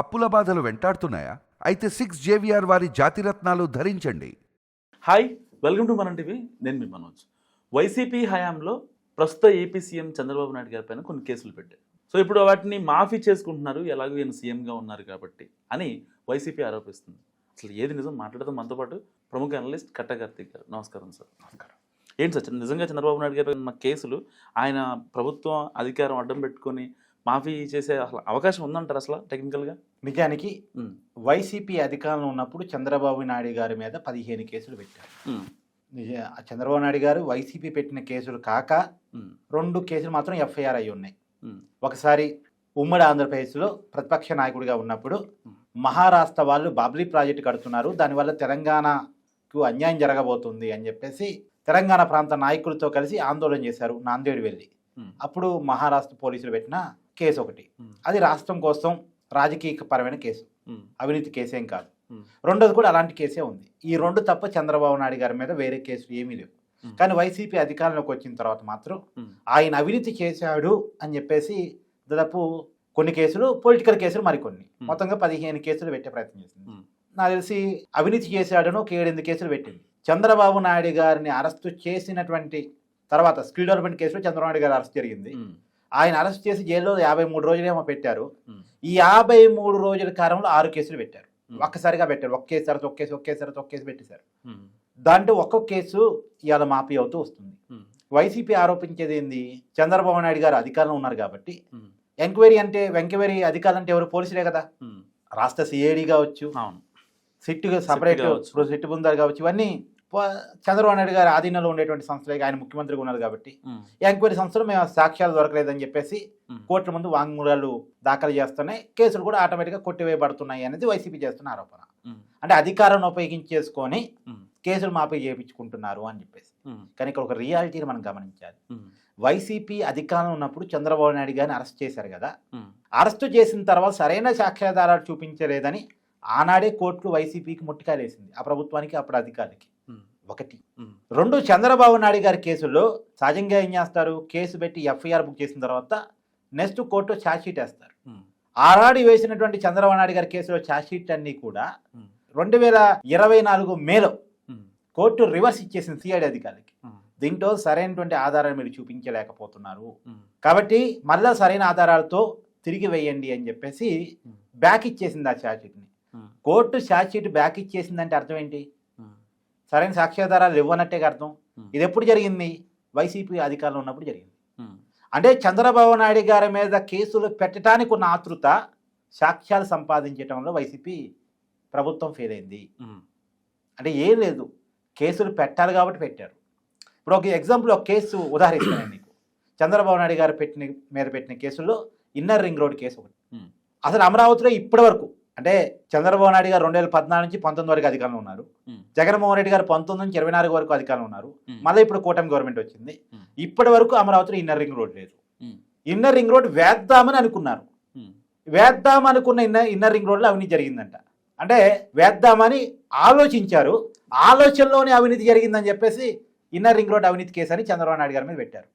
అప్పుల బాధలు వెంటాడుతున్నాయా? అయితే సిక్స్ జేవిఆర్ వారి జాతిరత్నాలు ధరించండి. Hi welcome to Manam TV నేను మీ మనోజ్. వైసీపీ హయాంలో ప్రస్తుత ఏపీ సీఎం చంద్రబాబు నాయుడు గారి పైన కొన్ని కేసులు పెట్టారు. సో ఇప్పుడు వాటిని మాఫీ చేసుకుంటున్నారు ఎలాగో ఈయన సీఎంగా ఉన్నారు కాబట్టి అని వైసీపీ ఆరోపిస్తుంది. అసలు ఏది నిజం? మాట్లాడదాం. మనతో పాటు ప్రముఖ అనలిస్ట్ కట్ట కార్తీక్ గారు. నమస్కారం సార్. నమస్కారం. ఏంటి సార్? నిజంగా చంద్రబాబు నాయుడు గారు ఉన్న కేసులు ఆయన ప్రభుత్వం అధికారం అడ్డం పెట్టుకొని మాఫీ చేసే అసలు అవకాశం ఉందంటారు అసలు టెక్నికల్గా నిజానికి వైసీపీ అధికారంలో ఉన్నప్పుడు చంద్రబాబు నాయుడు గారి మీద పదిహేను కేసులు పెట్టారు. నిజ చంద్రబాబు నాయుడు గారు వైసీపీ పెట్టిన కేసులు కాక రెండు కేసులు మాత్రం ఎఫ్ఐఆర్ అయి ఉన్నాయి. ఒకసారి ఉమ్మడి ఆంధ్రప్రదేశ్లో ప్రతిపక్ష నాయకుడిగా ఉన్నప్పుడు మహారాష్ట్ర వాళ్ళు బాబ్లీ ప్రాజెక్టు కడుతున్నారు. దానివల్ల తెలంగాణకు అన్యాయం జరగబోతుంది అని చెప్పేసి తెలంగాణ ప్రాంత నాయకులతో కలిసి ఆందోళన చేశారు నాందేడు వెళ్ళి అప్పుడు మహారాష్ట్ర పోలీసులు పెట్టిన కేసు ఒకటి. అది రాష్ట్రం కోసం రాజకీయ పరమైన కేసు అవినీతి కేసేం కాదు. రెండోది కూడా అలాంటి కేసే ఉంది. ఈ రెండు తప్ప చంద్రబాబు నాయుడు గారి మీద వేరే కేసులు ఏమీ లేవు. కానీ వైసీపీ అధికారంలోకి వచ్చిన తర్వాత మాత్రం ఆయన అవినీతి చేశాడు అని చెప్పేసి దాదాపు కొన్ని కేసులు పొలిటికల్ కేసులు మరికొన్ని. మొత్తంగా పదిహేను కేసులు పెట్టే ప్రయత్నం చేసింది. నాకు తెలిసి అవినీతి చేశాడను ఒక ఏడెనిమిది కేసులు పెట్టింది. చంద్రబాబు నాయుడు గారిని అరెస్టు చేసినటువంటి తర్వాత స్కిల్ డెవలప్మెంట్ కేసులో చంద్రబాబు నాయుడు గారు అరెస్ట్ జరిగింది. ఆయన అరెస్ట్ చేసి జైల్లో యాభై మూడు రోజులేమో పెట్టారు. ఈ యాభై మూడు రోజుల కాలంలో ఆరు కేసులు పెట్టారు. ఒక్కసారిగా పెట్టారు. ఒక్క కేసు తర్వాత ఒక్క కేసు ఒక్క కేసు తర్వాత ఒక్క కేసు పెట్టేశారు. దాంట్లో ఒక్కొక్క కేసు ఇవాళ మాఫీ అవుతూ వస్తుంది. వైసీపీ ఆరోపించేది ఏంది? చంద్రబాబు నాయుడు గారు అధికారంలో ఉన్నారు కాబట్టి. ఎంక్వైరీ అంటే ఎంక్వైరీ అధికారులు అంటే ఎవరు? పోలీసులే కదా. రాష్ట్ర సిఐడి కావచ్చు అవును. సిట్ సపరేట్ కావచ్చు. సిట్ బృందాలు కావచ్చు ఇవన్నీ చంద్రబాబు నాయుడు గారి ఆధీనంలో ఉండేటువంటి సంస్థలే ఆయన ముఖ్యమంత్రిగా ఉన్నారు కాబట్టి ఎంక్వైరీ సంస్థలు మేము సాక్ష్యాలు దొరకలేదని చెప్పేసి కోర్టుల ముందు వాంగ్మూలాలు దాఖలు చేస్తున్నాయి. కేసులు కూడా ఆటోమేటిక్గా కొట్టివేయబడుతున్నాయి అనేది వైసీపీ చేస్తున్న ఆరోపణ. అంటే అధికారాన్ని ఉపయోగించేసుకొని కేసులు మాపై చేయించుకుంటున్నారు అని చెప్పేసి. కానీ ఇక్కడ ఒక రియాలిటీని మనం గమనించాలి. వైసీపీ అధికారంలో ఉన్నప్పుడు చంద్రబాబు నాయుడు గారిని అరెస్ట్ చేశారు కదా. అరెస్టు చేసిన తర్వాత సరైన సాక్ష్యాధారాలు చూపించలేదని ఆనాడే కోర్టు వైసీపీకి ముట్టికాయలు వేసింది ఆ ప్రభుత్వానికి అప్పుడు అధికారికి ఒకటి. రెండు చంద్రబాబు నాయుడు గారి కేసుల్లో సహజంగా ఏం చేస్తారు? కేసు పెట్టి ఎఫ్ఐఆర్ బుక్ చేసిన తర్వాత నెక్స్ట్ కోర్టు ఛార్జ్షీట్ వేస్తారు. ఆనాడు వేసినటువంటి చంద్రబాబు నాయుడు గారి కేసులో ఛార్జ్షీట్ అన్ని కూడా రెండు వేల ఇరవై నాలుగు మేలో కోర్టు రివర్స్ ఇచ్చేసింది సిఐడి అధికారికి దీంట్లో సరైనటువంటి ఆధారాలు మీరు చూపించలేకపోతున్నారు. కాబట్టి మళ్ళా సరైన ఆధారాలతో తిరిగి వేయండి అని చెప్పేసి బ్యాక్ ఇచ్చేసింది ఆ ఛార్జ్షీట్ని కోర్టు ఛార్జ్షీట్ బ్యాక్ ఇచ్చేసిందంటే అర్థం ఏంటి? సరైన సాక్ష్యాధారాలు ఇవ్వనట్టే అర్థం ఇది ఎప్పుడు జరిగింది? వైసీపీ అధికారంలో ఉన్నప్పుడు జరిగింది. అంటే చంద్రబాబు నాయుడు గారి మీద కేసులు పెట్టడానికి ఉన్న ఆతృత సాక్ష్యాలు సంపాదించడంలో వైసీపీ ప్రభుత్వం ఫెయిల్ అయింది. అంటే ఏం లేదు. కేసులు పెట్టాలి కాబట్టి పెట్టారు. ఇప్పుడు ఒక ఎగ్జాంపుల్ ఒక కేసు ఉదాహరిస్తాను నీకు చంద్రబాబు నాయుడు గారు పెట్టిన మీద పెట్టిన కేసుల్లో ఇన్నర్ రింగ్ రోడ్ కేసు ఒకటి. అసలు అమరావతిలో ఇప్పటి వరకు అంటే చంద్రబాబు నాయుడు గారు రెండు వేల పద్నాలుగు నుంచి పంతొమ్మిది వరకు అధికారంలో ఉన్నారు. జగన్మోహన్ రెడ్డి గారు పంతొమ్మిది నుంచి ఇరవై నాలుగు వరకు అధికారంలో ఉన్నారు. మళ్ళీ ఇప్పుడు కూటమి గవర్నమెంట్ వచ్చింది. ఇప్పటి వరకు అమరావతిలో ఇన్నర్ రింగ్ రోడ్ లేదు. ఇన్నర్ రింగ్ రోడ్ వేద్దామని అనుకున్నారు. వేద్దాం అనుకున్న ఇన్నర్ ఇన్నర్ రింగ్ రోడ్లో అవినీతి జరిగిందంట. అంటే వేద్దామని ఆలోచించారు. ఆలోచనలోనే అవినీతి జరిగిందని చెప్పేసి ఇన్నర్ రింగ్ రోడ్ అవినీతి కేసు అని చంద్రబాబు నాయుడు గారి మీద పెట్టారు.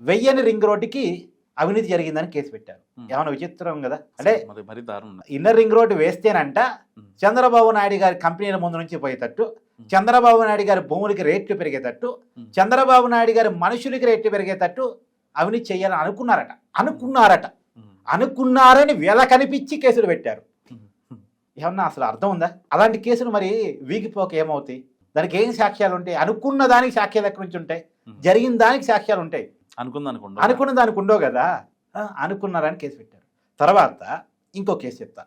వెయ్యని రింగ్ రోడ్డుకి అవినీతి జరిగిందని కేసు పెట్టారు. ఏమైనా విచిత్రం కదా? అంటే మరి ఇన్నర్ రింగ్ రోడ్డు వేస్తేనంట చంద్రబాబు నాయుడు గారి కంపెనీల ముందు నుంచి పోయేటట్టు చంద్రబాబు నాయుడు గారి భూములకి రేట్లు పెరిగేటట్టు చంద్రబాబు నాయుడు గారి మనుషులకి రేట్లు పెరిగేటట్టు అవినీతి చేయాలని అనుకున్నారట. అనుకున్నారట. అనుకున్నారని వేళ కనిపించి కేసులు పెట్టారు. ఏమన్నా అసలు అర్థం ఉందా? అలాంటి కేసులు మరి వీగిపోక ఏమవుతాయి? దానికి ఏం సాక్ష్యాలు ఉంటాయి? అనుకున్న దానికి సాక్ష్యాలు ఎక్కడి నుంచి ఉంటాయి? జరిగిన దానికి సాక్ష్యాలు ఉంటాయి. అనుకుంది అనుకుంటా అనుకున్న దానికి ఉండవు కదా. అనుకున్నారని కేసు పెట్టారు. తర్వాత ఇంకో కేసు చెప్తా.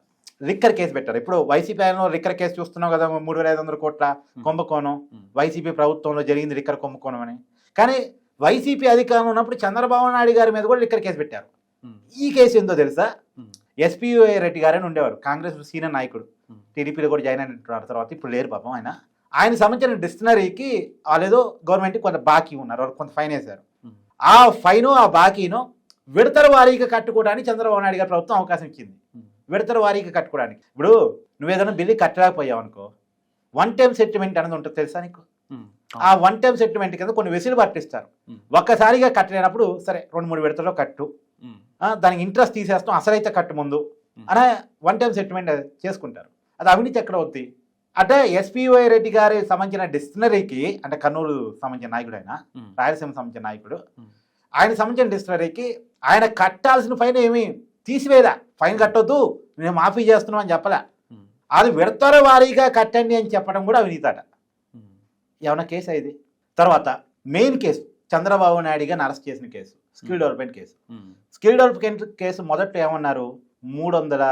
రిక్కర్ కేసు పెట్టారు. ఇప్పుడు వైసీపీ ఆయనలో రిక్కర్ కేసు చూస్తున్నాం కదా మూడు వేల ఐదు వందల కోట్ల కుంభకోణం. వైసీపీ ప్రభుత్వంలో జరిగింది రిక్కర్ కుంభకోణం అని. కానీ వైసీపీ అధికారంలో ఉన్నప్పుడు చంద్రబాబు నాయుడు గారి మీద కూడా రిక్కర్ కేసు పెట్టారు. ఈ కేసు ఏందో తెలుసా? ఎస్పీ రెడ్డి గారని ఉండేవారు. కాంగ్రెస్ సీనియర్ నాయకుడు. టీడీపీలో కూడా జాయిన్ అయినట్టున్నారు తర్వాత ఇప్పుడు లేరు పాపం ఆయన. ఆయన సంబంధించిన డిక్షనరీకి వాళ్ళేదో గవర్నమెంట్కి కొంత బాకీ ఉన్నారు. వాళ్ళు కొంత ఫైన్ వేశారు. ఆ ఫైను ఆ బాకీను విడతల వారీగా కట్టుకోవడానికి చంద్రబాబు నాయుడు గారి ప్రభుత్వం అవకాశం ఇచ్చింది. విడతల వారీగా కట్టుకోవడానికి. ఇప్పుడు నువ్వు ఏదైనా బిల్లు కట్టలేకపోయావు అనుకో వన్ టైం సెటిల్మెంట్ అనేది ఉంటుంది తెలుసా నీకు? ఆ వన్ టైం సెటిల్మెంట్ కింద కొన్ని వెసులు పట్టిస్తారు. Hmm. ఒక్కసారిగా కట్టలేనప్పుడు సరే రెండు మూడు విడతల్లో కట్టు. దానికి ఇంట్రెస్ట్ తీసేస్తాం అసలైతే కట్టు ముందు. అనే వన్ టైం సెటిల్మెంట్ చేసుకుంటారు. అది అవినీతి ఎక్కడ అవుద్ది? అంటే ఎస్పీవై రెడ్డి గారి సంబంధించిన డిస్టిలరీకి అంటే కర్నూలు సంబంధించిన నాయకుడు ఆయన. రాయలసీమ సంబంధించిన నాయకుడు. ఆయన సంబంధించిన డిస్టిలరీకి ఆయన కట్టాల్సిన ఫైన్ ఏమి తీసివేయలే ఫైన్ కట్టొద్దు మేము మాఫీ చేస్తున్నాం అని చెప్పలే. అది విడతల వారీగా కట్టండి అని చెప్పడం కూడా అవినీతట ఉమ్. ఏమైనా కేసు ఇది తర్వాత మెయిన్ కేసు చంద్రబాబు నాయుడు గారిని అరెస్ట్ చేసిన case skill development case. Skill development case మొదట ఏమన్నారు మూడు వందల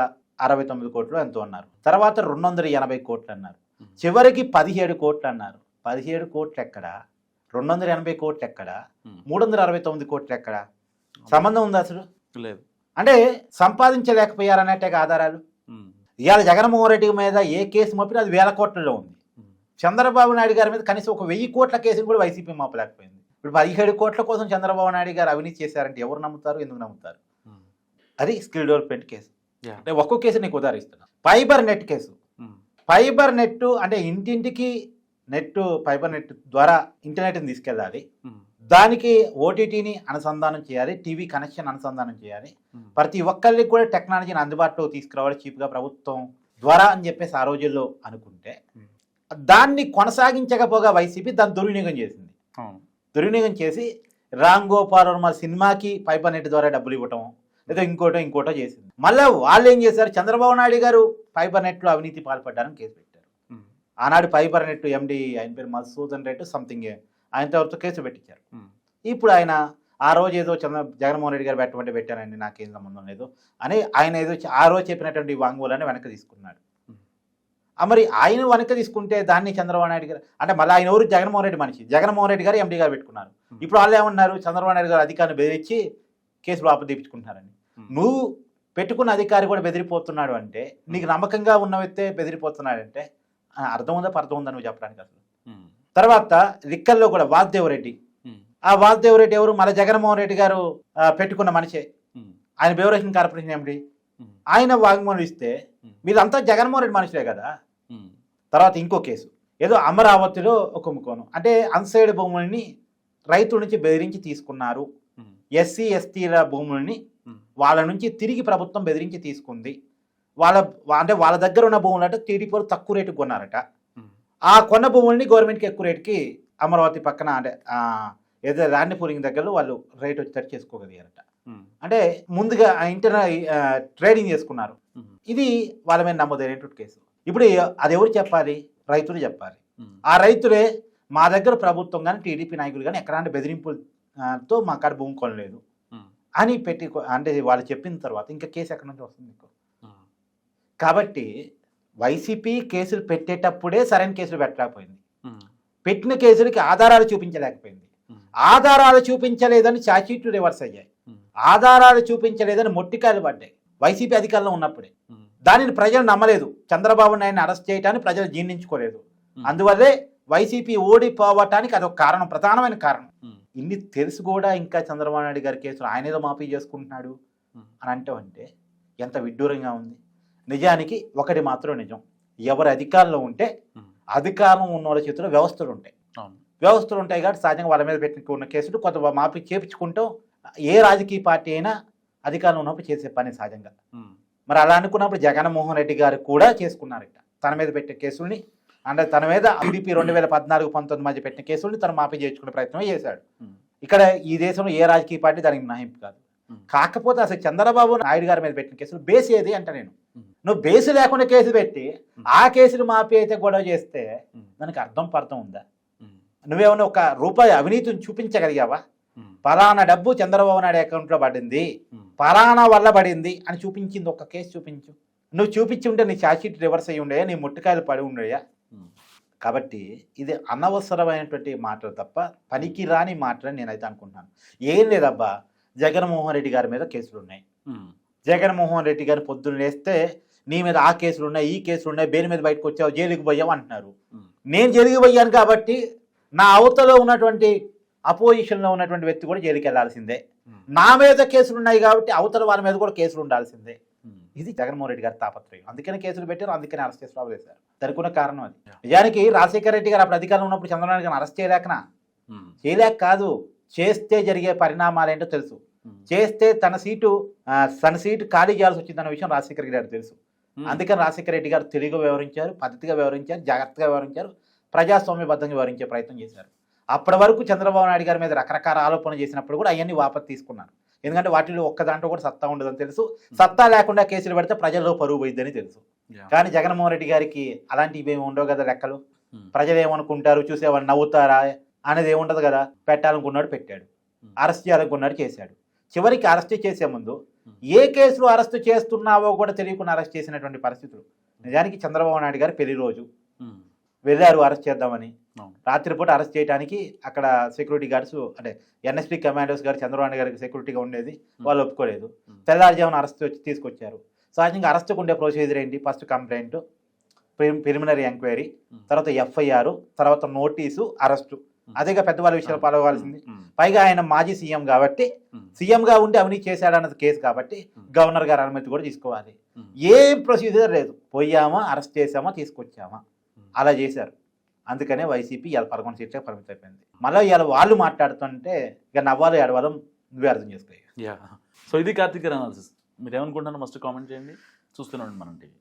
అరవై తొమ్మిది కోట్లు ఎంతో అన్నారు. తర్వాత రెండు వందల ఎనభై కోట్లు అన్నారు. చివరికి పదిహేడు కోట్లు అన్నారు పదిహేడు కోట్లు ఎక్కడ రెండు వందల ఎనభై కోట్లు ఎక్కడ. మూడు వందల అరవై తొమ్మిది కోట్లు ఎక్కడ సంబంధం ఉంది అసలు? లేదు. అంటే సంపాదించలేకపోయారన్నట్టే ఆధారాలు. ఇవాళ జగన్మోహన్ రెడ్డి మీద ఏ కేసు మోపినా అది వేల కోట్లలో ఉంది. చంద్రబాబు నాయుడు గారి మీద కనీసం ఒక వెయ్యి కోట్ల కేసును కూడా వైసీపీ మోపలేకపోయింది. ఇప్పుడు పదిహేడు కోట్ల కోసం చంద్రబాబు నాయుడు గారు అవినీతి చేశారంటే ఎవరు నమ్ముతారు? ఎందుకు నమ్ముతారు. అది స్కిల్ డెవలప్మెంట్ కేసు. అంటే ఒక్కో కేసు నీకు ఉదాహరిస్తున్నా fibre net case. Fibre net అంటే ఇంటింటికి నెట్ ఫైబర్ నెట్ ద్వారా ఇంటర్నెట్ని తీసుకెళ్ళాలి ఉమ్. దానికి ఓటీటీని అనుసంధానం చేయాలి టీవీ కనెక్షన్ అనుసంధానం చేయాలి ఉమ్. ప్రతి ఒక్కరికి కూడా టెక్నాలజీని అందుబాటులో తీసుకురావాలి చీప్గా ప్రభుత్వం ద్వారా అని చెప్పేసి ఆ రోజుల్లో అనుకుంటే. దాన్ని కొనసాగించకపోగా వైసీపీ దాన్ని దుర్వినియోగం చేసింది దుర్వినియోగం చేసి రామ్ గోపాల్ వర్మ సినిమాకి ఫైబర్ నెట్ ద్వారా డబ్బులు ఇవ్వటం లేదా ఇంకోటో ఇంకోటో చేసింది. మళ్ళీ వాళ్ళు ఏం చేశారు? చంద్రబాబు నాయుడు గారు ఫైబర్ నెట్లో అవినీతి పాల్పడ్డారని కేసు పెట్టారు. ఆనాడు ఫైబర్ నెట్ ఎండి ఆయన పేరు మధుసూదన్ రెడ్డి సంథింగ్ ఆయనతో ఎవరితో కేసు పెట్టించారు. ఇప్పుడు ఆయన ఆ రోజు ఏదో చంద్ర జగన్మోహన్ రెడ్డి గారు పెట్టమంటే పెట్టానండి నాకేం సంబంధం లేదు అని ఆయన ఏదో ఆ రోజు చెప్పినటువంటి వాంగ్మూలాన్ని వెనక్కి తీసుకున్నాడు. మరి ఆయన వెనక్కి తీసుకుంటే దాన్ని చంద్రబాబు నాయుడు గారు అంటే మళ్ళీ ఆయన ఎవరు? జగన్మోహన్ రెడ్డి మనిషి. జగన్మోహన్ రెడ్డి గారు ఎండి గారు పెట్టుకున్నారు. ఇప్పుడు వాళ్ళు ఏమన్నారు? చంద్రబాబు నాయుడు గారు అధికారిని బెదిరించి కేసులు ఆపదీపించుకుంటున్నారని. నువ్వు పెట్టుకున్న అధికారి కూడా బెదిరిపోతున్నాడు అంటే నీకు నమ్మకంగా ఉన్న వ్యక్తే బెదిరిపోతున్నాడంటే అర్థం ఉందా అర్థం ఉందా నువ్వు చెప్పడానికి అసలు. తర్వాత లిక్కల్లో కూడా వాసుదేవరెడ్డి. ఆ వాసుదేవరెడ్డి ఎవరు మన జగన్మోహన్ రెడ్డి గారు పెట్టుకున్న మనిషే. ఆయన బెవరేషన్ కార్పొరేషన్ ఉమ్. ఆయన వాగ్మూలం ఇస్తే. వీళ్ళంతా జగన్మోహన్ రెడ్డి మనుషులే కదా. తర్వాత ఇంకో కేసు ఏదో అమరావతిలో ఒక కుంభకోణం అంటే అన్సైడ్ భూముల్ని రైతుల నుంచి బెదిరించి తీసుకున్నారు. ఎస్సీ ఎస్టీల భూముల్ని. వాళ్ళ నుంచి తిరిగి ప్రభుత్వం బెదిరించి తీసుకుంది వాళ్ళ అంటే వాళ్ళ దగ్గర ఉన్న భూములు అంటే టీడీపీ తక్కువ రేటుకు కొన్నారట. ఆ కొన్న భూముల్ని గవర్నమెంట్కి ఎక్కువ రేటుకి అమరావతి పక్కన అంటే ఏదో రాణి పూలింగ్ దగ్గర వాళ్ళు రేట్ వచ్చేటట్టు చేసుకోగలిగారట. అంటే ముందుగా ఇంటర్ ట్రేడింగ్ చేసుకున్నారు. ఇది వాళ్ళ మీద నమోదైనటువంటి కేసు ఇప్పుడు అది ఎవరు చెప్పాలి రైతులు చెప్పాలి. ఆ రైతులే మా దగ్గర ప్రభుత్వం కానీ టీడీపీ నాయకులు కానీ ఎక్కడాంటి బెదిరింపులతో మా కాడ భూమి కొనలేదు. అని పెట్టి అంటే వాళ్ళు చెప్పిన తర్వాత ఇంకా కేసు ఎక్కడి నుంచి వస్తుంది మీకు. కాబట్టి వైసీపీ కేసులు పెట్టేటప్పుడే సరైన కేసులు పెట్టలేకపోయింది. పెట్టిన కేసులకి ఆధారాలు చూపించలేకపోయింది. ఆధారాలు చూపించలేదని చాచీట్లు రివర్స్ అయ్యాయి. ఆధారాలు చూపించలేదని మొట్టికాయలు పడ్డాయి వైసీపీ అధికారంలో ఉన్నప్పుడే. దానిని ప్రజలు నమ్మలేదు చంద్రబాబు నాయుడిని అరెస్ట్ చేయడానికి ప్రజలు జీర్ణించుకోలేదు. అందువల్లే వైసీపీ ఓడిపోవటానికి అదొక కారణం ప్రధానమైన కారణం. ఇన్ని తెలుసు కూడా ఇంకా చంద్రబాబు నాయుడు గారి కేసులు ఆయన ఏదో మాఫీ చేసుకుంటున్నాడు. అని అంటే అంటే ఎంత విడ్డూరంగా ఉంది నిజానికి ఒకటి మాత్రం నిజం ఎవరి అధికారంలో ఉంటే. అధికారం ఉన్న వాళ్ళ చేతిలో వ్యవస్థలు ఉంటాయి వ్యవస్థలు ఉంటాయి కాబట్టి సహజంగా వాళ్ళ మీద పెట్టిన ఉన్న కేసులు కొంత మాఫీ చేపించుకుంటాం ఏ రాజకీయ పార్టీ అయినా అధికారంలో ఉన్నప్పుడు చేసే పని సహజంగా. మరి అలా అనుకున్నప్పుడు జగన్మోహన్ రెడ్డి గారు కూడా చేసుకున్నారట తన మీద పెట్టే కేసుల్ని అంటే తన మీద టీడీపీ రెండు వేల పద్నాలుగు పంతొమ్మిది మధ్య పెట్టిన కేసుల్ని తను మాఫీ చేసుకునే ప్రయత్నం చేశాడు. ఇక్కడ ఈ దేశంలో ఏ రాజకీయ పార్టీ దానికి మినహాయింపు కాదు. కాకపోతే అసలు చంద్రబాబు నాయుడు గారి మీద పెట్టిన కేసులు బేస్ ఏది అంట నేను. నువ్వు బేసు లేకుండా కేసు పెట్టి. ఆ కేసులు మాఫీ అయితే గొడవ చేస్తే. దానికి అర్థం పర్థం ఉందా ఉమ్. నువ్వేమన్నా ఒక రూపాయి అవినీతిని చూపించగలిగావా. పలానా డబ్బు చంద్రబాబు నాయుడు అకౌంట్లో పడింది. పలానా వల్ల పడింది అని చూపించింది ఒక కేసు చూపించు నువ్వు చూపించి ఉంటే నీ ఛార్జ్షీట్ రివర్స్ అయ్యి ఉండయా నీ ముట్టుకాయలు పడి ఉండయా. కాబట్టి ఇది అనవసరమైనటువంటి మాటలు తప్ప పనికి రాని మాటలని నేనైతే అనుకుంటున్నాను ఏం లేదబ్బా జగన్మోహన్ రెడ్డి గారి మీద కేసులు ఉన్నాయి. జగన్మోహన్ రెడ్డి గారిని పొద్దున్న లేస్తే నీ మీద ఆ కేసులు ఉన్నాయి ఈ కేసులు ఉన్నాయి బెయిల్ మీద బయటకు వచ్చావు జైలుకి పోయావు అంటున్నారు. నేను జైలుకి పోయాను కాబట్టి నా అవతలో ఉన్నటువంటి అపోజిషన్లో ఉన్నటువంటి వ్యక్తి కూడా జైలుకి వెళ్ళాల్సిందే ఉమ్. నా మీద కేసులు ఉన్నాయి కాబట్టి అవతల వారి మీద కూడా కేసులు ఉండాల్సిందే. ఇది జగన్మోహన్ రెడ్డి గారి తాపత్రయం. అందుకనే కేసులు పెట్టారు అందుకనే అరెస్ట్ చేసి దానికి ఉన్న కారణం అది. నిజానికి రాజశేఖర రెడ్డి గారు అప్పుడు అధికారంలో ఉన్నప్పుడు చంద్రబాబు నాయుడు గారిని అరెస్ట్ చేయలేకనా? ఉమ్. చేయలేక కాదు. చేస్తే జరిగే పరిణామాలు ఏంటో తెలుసు. ఉమ్. చేస్తే తన సీటు తన సీటు ఖాళీ చేయాల్సి వచ్చిందన్న విషయం రాజశేఖర రెడ్డి గారికి తెలుసు. ఉమ్. అందుకని రాజశేఖర రెడ్డి గారు తెలివిగా వ్యవహరించారు పద్ధతిగా వ్యవహరించారు జాగ్రత్తగా వ్యవహరించారు ప్రజాస్వామ్యబద్ధంగా వ్యవహరించే ప్రయత్నం చేశారు. అప్పటి వరకు చంద్రబాబు నాయుడు గారి మీద రకరకాల ఆరోపణలు చేసినప్పుడు కూడా అవన్నీ వాపసు తీసుకున్నారు. ఎందుకంటే వాటిలో ఒక్క దాంట్లో కూడా సత్తా ఉండదని తెలుసు సత్తా లేకుండా కేసులు పెడితే ప్రజల్లో పరువు పోయిద్దని తెలుసు. కానీ జగన్మోహన్ రెడ్డి గారికి అలాంటివి ఏమి ఉండవు కదా లెక్కలు ఉమ్. ప్రజలు ఏమనుకుంటారు చూసేవాళ్ళు నవ్వుతారా అనేది ఏముండదు కదా పెట్టాలనుకున్నాడు పెట్టాడు ఉమ్. అరెస్ట్ చేయాలనుకున్నాడు చేశాడు చివరికి అరెస్ట్ చేసే ముందు ఉమ్. ఏ కేసులో అరెస్ట్ చేస్తున్నావో కూడా తెలియకుండా అరెస్ట్ చేసినటువంటి పరిస్థితులు నిజానికి చంద్రబాబు నాయుడు గారి పెళ్ళి రోజు. వెళ్ళారు అరెస్ట్ చేద్దామని. రాత్రిపూట అరెస్ట్ చేయడానికి అక్కడ సెక్యూరిటీ గార్డ్స్ అంటే ఎన్ఎస్పీ కమాండోస్ గారు చంద్రబాబు గారికి సెక్యూరిటీగా ఉండేది వాళ్ళు ఒప్పుకోలేదు. తెల్లారుజామున అరెస్ట్ వచ్చి తీసుకొచ్చారు సహజంగా అరెస్ట్కు ఉండే ప్రొసీజర్ ఏంటి ఫస్ట్ కంప్లైంట్ ప్రిలిమినరీ ఎంక్వైరీ. తర్వాత ఎఫ్ఐఆర్ తర్వాత నోటీసు అరెస్టు అదేగా పెద్దవాళ్ళ విషయాలు పాల్గొవాల్సింది. పైగా ఆయన మాజీ సీఎం కాబట్టి. సీఎంగా ఉండి అవినీతి చేశాడన్నది కేసు కాబట్టి. గవర్నర్ గారి అనుమతి కూడా తీసుకోవాలి. ఏం ప్రొసీజర్ లేదు పోయామా అరెస్ట్ చేసామా తీసుకొచ్చామా. అలా చేశారు. అందుకనే వైసీపీ ఇవాళ పదకొండు సీట్లకు పరిమితం అయిపోయింది. మళ్ళీ ఇవాళ వాళ్ళు మాట్లాడుతుంటే ఇక నవ్వాలి ఏడవడం నువ్వే అర్థం చేసుకో సో ఇది కార్తీక్ అనాలిసిస్ మీరు ఏమనుకుంటున్నారో మస్ట్ కామెంట్ చేయండి. చూస్తూనే ఉండండి మనం టీవీ.